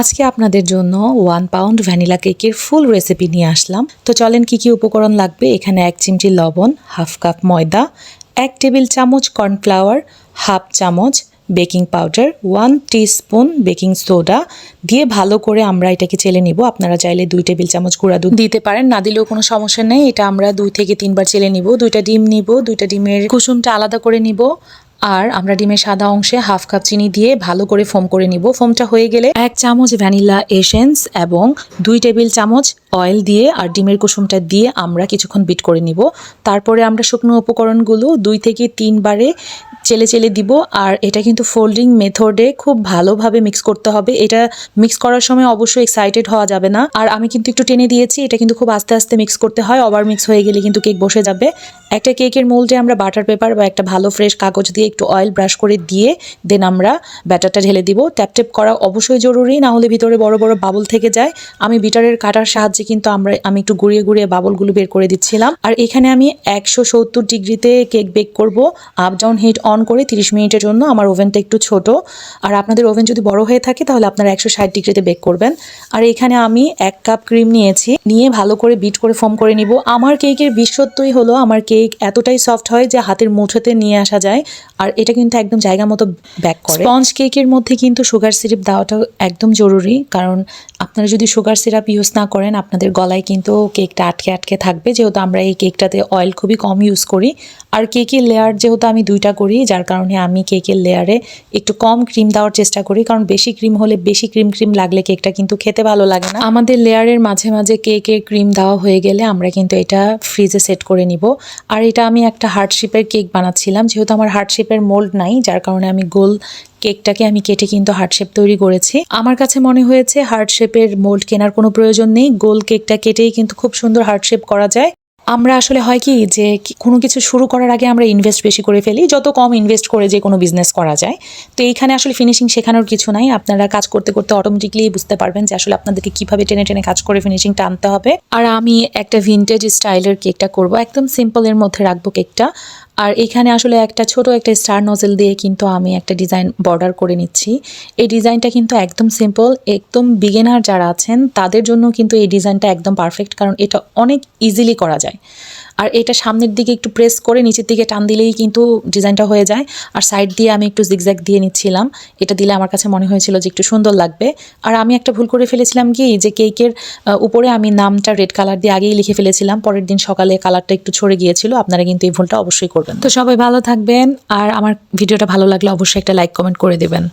আজকে আপনাদের জন্য ওয়ান পাউন্ড ভ্যানিলা কেকের ফুল রেসিপি নিয়ে আসলাম। তো চলেন কি কি উপকরণ লাগবে? এখানে এক চিমটি লবণ হাফ কাপ ময়দা, এক টেবিল চামচ কর্নফ্লাওয়ার হাফ চামচ baking powder one spoon baking soda দিয়ে ভালো করে আমরা এটাকে চেলে নিব। আপনারা চাইলে দুই টেবিল চামচ গুঁড়া দুধ দিতে পারেন, না দিলেও কোনো সমস্যা নেই। এটা আমরা দুই থেকে তিনবার চেলে নিব। দুইটা ডিম নিব, দুইটা ডিমের কুসুমটা আলাদা করে নিব। আর আমরা ডিমের সাদা অংশে হাফ কাপ চিনি দিয়ে ভালো করে ফোম করে নিব। ফোমটা হয়ে গেলে এক চামচ ভ্যানিলা এসেন্স এবং দুই টেবিল চামচ অয়েল দিয়ে আর ডিমের কুসুমটা দিয়ে আমরা কিছুক্ষণ বিট করে নিব। তারপরে আমরা শুকনো উপকরণগুলো দুই থেকে তিনবারে চেলে চেলে দিব আর এটা কিন্তু ফোল্ডিং মেথডে খুব ভালোভাবে মিক্স করতে হবে। এটা মিক্স করার সময় অবশ্যই এক্সাইটেড হওয়া যাবে না। আর আমি কিন্তু একটু টেনে দিয়েছি, এটা কিন্তু খুব আস্তে আস্তে মিক্স করতে হয়। ওভার মিক্স হয়ে গেলে কিন্তু কেক বসে যাবে। একটা কেকের মোল্ডে আমরা বাটার পেপার বা একটা ভালো ফ্রেশ কাগজ দিয়ে একটু অয়েল ব্রাশ করে দিয়ে দেন আমরা ব্যাটারটা ঢেলে দিব। ট্যাপ ট্যাপ করা অবশ্যই জরুরি, না হলে ভিতরে বড় বড় বাবল থেকে যায়। আমি বিটারের কাটার সাহায্যে কিন্তু আমরা, আমি একটু গুঁড়িয়ে গুঁড়িয়ে বাবলগুলো বের করে দিচ্ছিলাম। আর এখানে আমি একশো সত্তর ডিগ্রিতে কেক বেক করব। আপ ডাউন হিট অন করে তিরিশ মিনিটের জন্য। আমার ওভেনটা একটু ছোট। আর আপনাদের ওভেন যদি বড় হয়ে থাকে, তাহলে আপনারা একশো ষাট ডিগ্রিতে বেক করবেন। আর এখানে আমি এক কাপ ক্রিম নিয়েছি। নিয়ে ভালো করে বিট করে ফর্ম করে নিব। আমার কেকের বিশ্বত্বই হলো, আমার কেক এতটাই সফট হয় যে হাতের মুঠোতে নিয়ে আসা যায়। আর এটা কিন্তু একদম জায়গা মতো ব্যাক করে। স্পঞ্জ কেকের মধ্যে কিন্তু সুগার সিরাপ দেওয়াটা একদম জরুরি, কারণ আপনারা যদি সুগার সিরাপ ইউজ না করেন, আপনাদের গলায় কিন্তু কেকটা আটকে আটকে থাকবে। যেহেতু আমরা এই কেকটাতে অয়েল খুবই কম ইউজ করি, আর কেকের লেয়ার যেহেতু আমি দুইটা করি, যার কারণে আমি কেকের লেয়ারে একটু কম ক্রিম দেওয়ার চেষ্টা করি, কারণ বেশি ক্রিম হলে বেশি ক্রিম ক্রিম লাগলে কেকটা কিন্তু খেতে ভালো লাগে না। আমাদের লেয়ারের মাঝে মাঝে কেকের ক্রিম দেওয়া হয়ে গেলে আমরা কিন্তু এটা ফ্রিজে সেট করে নিব। আর এটা আমি একটা হার্ট শেপের কেক বানাচ্ছিলাম, যেহেতু আমার হার্ট শেপের মোল্ড নাই, যার কারণে আমি গোল কেকটাকে আমি কেটে কিন্তু হার্ট শেপ তৈরি করেছি। আমার কাছে মনে হয়েছে হার্ট শেপের মোল্ড কেনার কোনো প্রয়োজন নেই, গোল কেকটা কেটেই কিন্তু খুব সুন্দর হার্ট শেপ করা যায়। আমরা আসলে হয় কি যে কোনো কিছু শুরু করার আগে আমরা ইনভেস্ট বেশি করে ফেলি, যত কম ইনভেস্ট করে যে কোনো বিজনেস করা যায়। তো এইখানে আসলে ফিনিশিং শেখানোর কিছু নাই, আপনারা কাজ করতে করতে অটোমেটিকলি বুঝতে পারবেন যে আসলে আপনাদেরকে কীভাবে টেনে টেনে কাজ করে ফিনিশিংটা আনতে হবে। আর আমি একটা ভিনটেজ স্টাইলের কেকটা করব, একদম সিম্পলের মধ্যে রাখব কেকটা। আর এখানে আসলে একটা ছোট একটা স্টার নজেল দিয়ে কিন্তু আমি একটা ডিজাইন বর্ডার করে নিচ্ছি। এই ডিজাইনটা কিন্তু একদম সিম্পল, একদম বিগেনার যারা আছেন, তাদের জন্য কিন্তু এই ডিজাইনটা একদম পারফেক্ট কারণ এটা অনেক ইজিলি করা যায়। আর এটা সামনের দিকে একটু প্রেস করে নিচের দিকে টান দিলেই কিন্তু ডিজাইনটা হয়ে যায়। আর সাইড দিয়ে আমি একটু জিগজ্যাগ দিয়ে নিচ্ছিলাম। এটা দিলে আমার কাছে মনে হয়েছিল যে একটু সুন্দর লাগবে। আর আমি একটা ভুল করে ফেলেছিলাম কি, যে কেকের উপরে আমি নামটা রেড কালার দিয়ে আগেই লিখে ফেলেছিলাম। পরের দিন সকালে কালারটা একটু ছড়ে গিয়েছিল। আপনারা কিন্তু এই ভুলটা অবশ্যই করবেন। তো সবাই ভালো থাকবেন। আর আমার ভিডিওটা ভালো লাগলে অবশ্যই একটা লাইক কমেন্ট করে দেবেন।